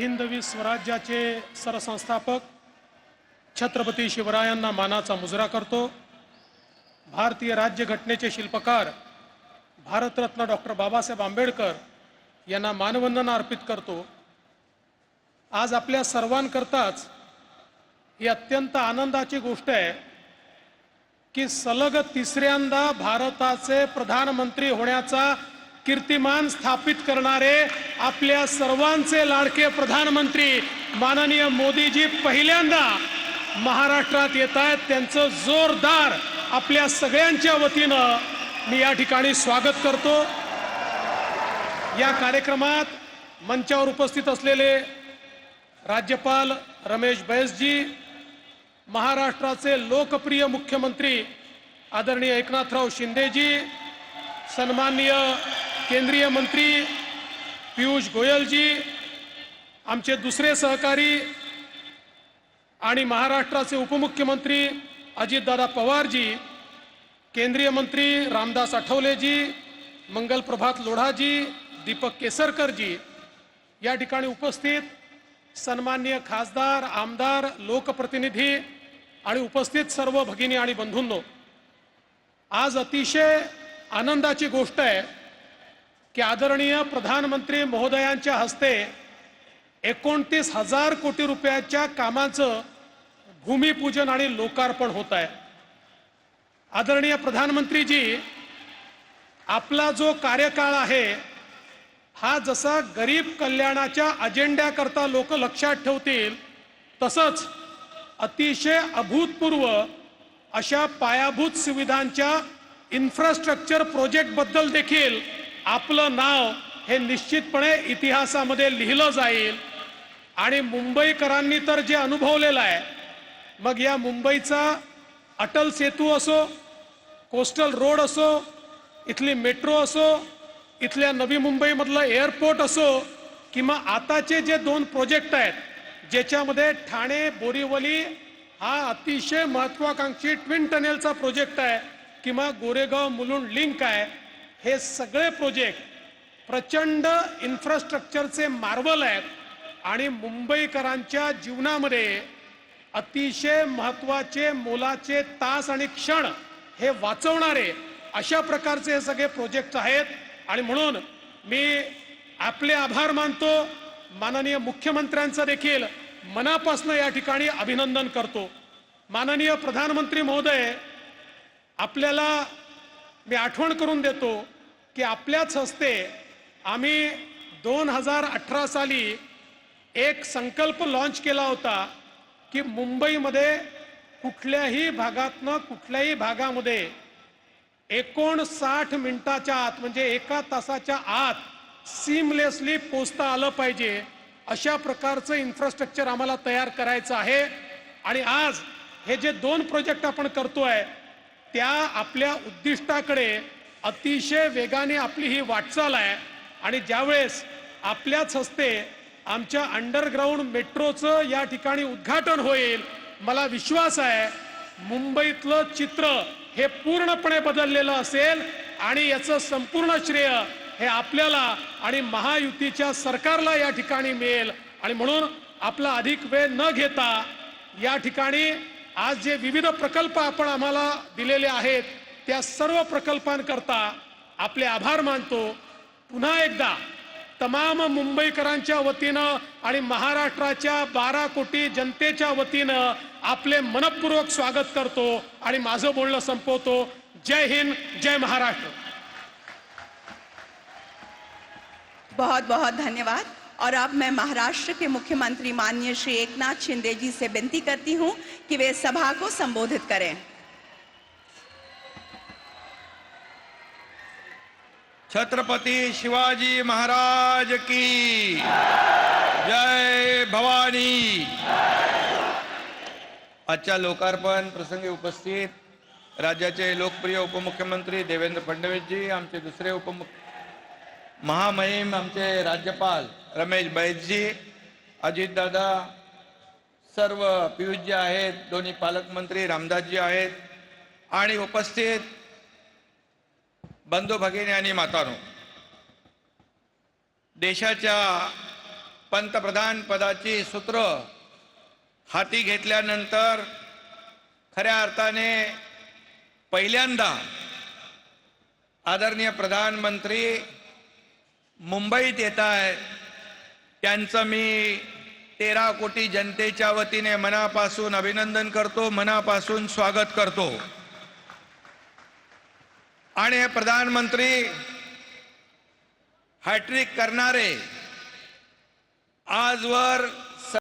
हिंदवी स्वराज्याचे सरसंस्थापक छत्रपती शिवरायांना मानाचा मुजरा करतो. भारतीय राज्यघटनेचे शिल्पकार भारतरत्न डॉक्टर बाबासाहेब आंबेडकर यांना मानवंदना अर्पित करतो. आज आपल्या सर्वांकरताच ही अत्यंत आनंदाची गोष्ट आहे की सलग तिसऱ्यांदा भारताचे प्रधानमंत्री होण्याचा कीर्तिमान स्थापित करणारे आपल्या सर्वांचे लाडके प्रधानमंत्री माननीय मोदीजी पहिल्यांदा महाराष्ट्रात येत आहेत. त्यांचं जोरदार आपल्या सगळ्यांच्या वतीनं मी या ठिकाणी स्वागत करतो. या कार्यक्रमात मंचावर उपस्थित असलेले राज्यपाल रमेश बैसजी महाराष्ट्राचे लोकप्रिय मुख्यमंत्री आदरणीय एकनाथराव शिंदेजी सन्माननीय केंद्रीय मंत्री पियुष गोयलजी आमचे दुसरे सहकारी आणि महाराष्ट्राचे उपमुख्यमंत्री अजितदादा पवारजी केंद्रीय मंत्री रामदास आठवलेजी मंगल प्रभात लोढाजी दीपक केसरकरजी या ठिकाणी उपस्थित सन्मान्य खासदार आमदार लोकप्रतिनिधी आणि उपस्थित सर्व भगिनी आणि बंधूंनो आज अतिशय आनंदाची गोष्ट आहे की आदरणीय प्रधानमंत्री महोदयांच्या हस्ते एकोणतीस हजार कोटी रुपयाच्या कामाचं भूमिपूजन आणि लोकार्पण होत आहे. आदरणीय प्रधानमंत्रीजी आपला जो कार्यकाळ आहे हा जसा गरीब कल्याणाच्या अजेंड्याकरता लोक लक्षात ठेवतील तसंच अतिशय अभूतपूर्व अशा पायाभूत सुविधांच्या इन्फ्रास्ट्रक्चर प्रोजेक्टबद्दल देखील आपलं नाव हे निश्चितपणे इतिहासामध्ये लिहिलं जाईल. आणि मुंबईकरांनी तर जे अनुभवलेलं आहे मग या मुंबईचा अटल सेतू असो कोस्टल रोड असो इथली मेट्रो असो इथल्या नवी मुंबईमधलं एअरपोर्ट असो किंवा आताचे जे दोन प्रोजेक्ट आहेत ज्याच्यामध्ये ठाणे बोरीवली हा अतिशय महत्वाकांक्षी ट्विन टनेलचा प्रोजेक्ट आहे किंवा गोरेगाव मुलुंड लिंक आहे हे सगळे प्रोजेक्ट प्रचंड इन्फ्रास्ट्रक्चरचे मार्वल आहेत आणि मुंबईकरांच्या जीवनामध्ये अतिशय महत्त्वाचे मोलाचे तास आणि क्षण हे वाचवणारे अशा प्रकारचे हे सगळे प्रोजेक्ट आहेत. आणि म्हणून मी आपले आभार मानतो. माननीय मुख्यमंत्र्यांचं देखील मनापासून या ठिकाणी अभिनंदन करतो. माननीय प्रधानमंत्री महोदय आपल्याला मी आठवण करून देतो की आपल्याच हस्ते आम्ही दोन हजार अठरा साली एक संकल्प लॉन्च केला होता की मुंबईमध्ये कुठल्याही भागातनं कुठल्याही भागामध्ये एकोणसाठ मिनिटाच्या आत म्हणजे एका तासाच्या आत सीमलेसली पोचता आलं पाहिजे. अशा प्रकारचं इन्फ्रास्ट्रक्चर आम्हाला तयार करायचं आहे. आणि आज हे जे दोन प्रोजेक्ट आपण करतोय त्या आपल्या उद्दिष्टाकडे अतिशय वेगाने आपली ही वाटचाल आहे. आणि ज्यावेळेस आपल्याच हस्ते आमच्या अंडरग्राऊंड मेट्रोचं या ठिकाणी उद्घाटन होईल मला विश्वास आहे मुंबईतलं चित्र हे पूर्णपणे बदललेलं असेल आणि याचं संपूर्ण श्रेय हे आपल्याला आणि महायुतीच्या सरकारला या ठिकाणी मिळेल. आणि म्हणून आपला अधिक वेळ न घेता या ठिकाणी आज जे विविध प्रकल्प आपण आम्हाला दिलेले आहेत त्या सर्व प्रकल्पांकरता आपले आभार मानतो. पुन्हा एकदा तमाम मुंबईकरांच्या वतीनं आणि महाराष्ट्राच्या बारा कोटी जनतेच्या वतीनं आपले मनपूर्वक स्वागत करतो आणि माझं बोलणं संपवतो. जय हिंद जय महाराष्ट्र. बहुत बहुत धन्यवाद. और अब मैं महाराष्ट्र के मुख्यमंत्री माननीय श्री एकनाथ शिंदे जी से विनती करती हूँ कि वे सभा को संबोधित करें। छत्रपती शिवाजी महाराज की जय भवानी। आजच्या लोकार्पण प्रसंगी उपस्थित। राज्याचे लोकप्रिय उपमुख्यमंत्री देवेंद्र फडणवीसजी आमचे दुसरे उपमुख्य महामहिम आमचे राज्यपाल रमेश बैसजी अजितदादा सर्व पियुषजी आहेत दोन्ही पालकमंत्री रामदासजी आहेत आणि उपस्थित बंधू भगिनी आणि मातानो देशाच्या पंतप्रधान पदाची सूत्र हाती घेतल्यानंतर खऱ्या अर्थाने पहिल्यांदा आदरणीय प्रधानमंत्री मुंबईत येत आहेत त्यांचं मी तेरा कोटी जनतेच्या वतीने मनापासून अभिनंदन करतो मनापासून स्वागत करतो. आणि हे प्रधानमंत्री हॅट्रिक करणारे आजवर